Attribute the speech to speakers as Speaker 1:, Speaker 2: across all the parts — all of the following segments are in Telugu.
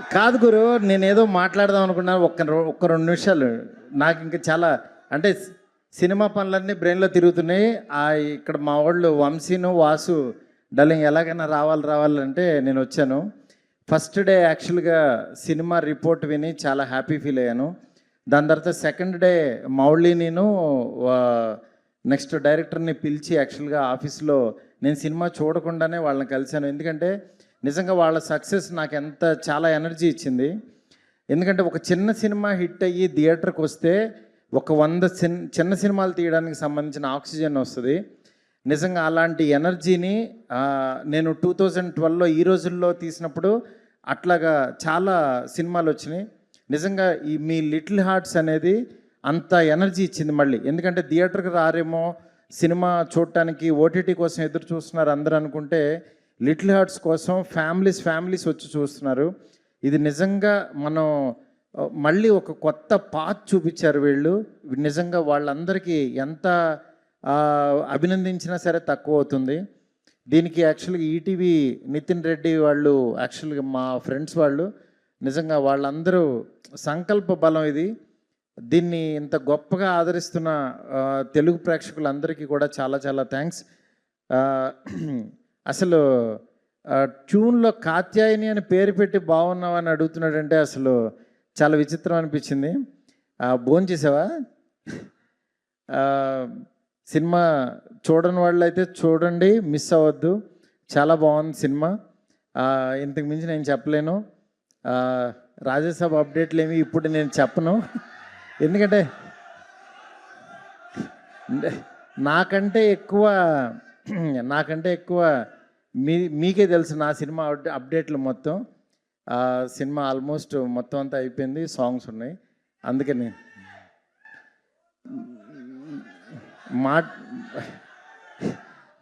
Speaker 1: కాదు గురు నేనేదో మాట్లాడదాం అనుకున్నాను. ఒక్క ఒక్క రెండు నిమిషాలు. నాకు ఇంకా చాలా అంటే సినిమా పనులన్నీ బ్రెయిన్లో తిరుగుతున్నాయి. ఆ ఇక్కడ మా వాళ్ళు వంశీను వాసు డల్లింగ్ ఎలాగైనా రావాలి రావాలంటే నేను వచ్చాను. ఫస్ట్ డే యాక్చువల్గా సినిమా రిపోర్ట్ విని చాలా హ్యాపీ ఫీల్ అయ్యాను. దాని తర్వాత సెకండ్ డే మౌళి నేను నెక్స్ట్ డైరెక్టర్ని పిలిచి యాక్చువల్గా ఆఫీస్లో నేను సినిమా చూడకుండానే వాళ్ళని కలిశాను. ఎందుకంటే నిజంగా వాళ్ళ సక్సెస్ నాకు ఎంత చాలా ఎనర్జీ ఇచ్చింది. ఎందుకంటే ఒక చిన్న సినిమా హిట్ అయ్యి థియేటర్కి వస్తే ఒక వంద చిన్ చిన్న సినిమాలు తీయడానికి సంబంధించిన ఆక్సిజన్ వస్తుంది. నిజంగా అలాంటి ఎనర్జీని నేను టూ థౌజండ్ ట్వెల్వ్లో ఈ రోజుల్లో తీసినప్పుడు అట్లాగా చాలా సినిమాలు వచ్చినాయి. నిజంగా ఈ మీ లిటిల్ హార్ట్స్ అనేది అంత ఎనర్జీ ఇచ్చింది మళ్ళీ. ఎందుకంటే థియేటర్కి రారేమో సినిమా చూడటానికి ఓటీటీ కోసం ఎదురు చూస్తున్నారు అందరూ అనుకుంటే లిటిల్ హార్ట్స్ కోసం ఫ్యామిలీస్ ఫ్యామిలీస్ వచ్చి చూస్తున్నారు. ఇది నిజంగా మనం మళ్ళీ ఒక కొత్త పాత్ చూపించారు వీళ్ళు. నిజంగా వాళ్ళందరికీ ఎంత అభినందించినా సరే తక్కువ అవుతుంది. దీనికి యాక్చువల్గా ఈటీవీ నితిన్ రెడ్డి వాళ్ళు యాక్చువల్గా మా ఫ్రెండ్స్ వాళ్ళు నిజంగా వాళ్ళందరూ సంకల్ప బలం ఇది. దీన్ని ఇంత గొప్పగా ఆదరిస్తున్న తెలుగు ప్రేక్షకులందరికీ కూడా చాలా చాలా థ్యాంక్స్ అసలు ట్యూన్లో కాత్యాయని అని పేరు పెట్టి బాగున్నావని అడుగుతున్నాడంటే అసలు చాలా విచిత్రం అనిపించింది. భోజనం చేసావా? సినిమా చూడని వాళ్ళు అయితే చూడండి మిస్ అవ్వద్దు. చాలా బాగుంది సినిమా. ఇంతకు మించి నేను చెప్పలేను. రాజ్యసభ అప్డేట్లు ఏమి ఇప్పుడు నేను చెప్పను. ఎందుకంటే నాకంటే ఎక్కువ నాకంటే ఎక్కువ మీ మీకే తెలుసు నా సినిమా అప్డే- అప్డేట్లు మొత్తం. ఆ సినిమా ఆల్మోస్ట్ మొత్తం అంతా అయిపోయింది సాంగ్స్ ఉన్నాయి. అందుకని మాట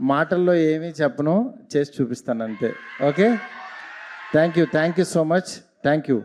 Speaker 1: మాటల్లో ఏమీ చెప్పను చేసి చూపిస్తాను అంతే. Okay? Thank you thank you so much. Thank you.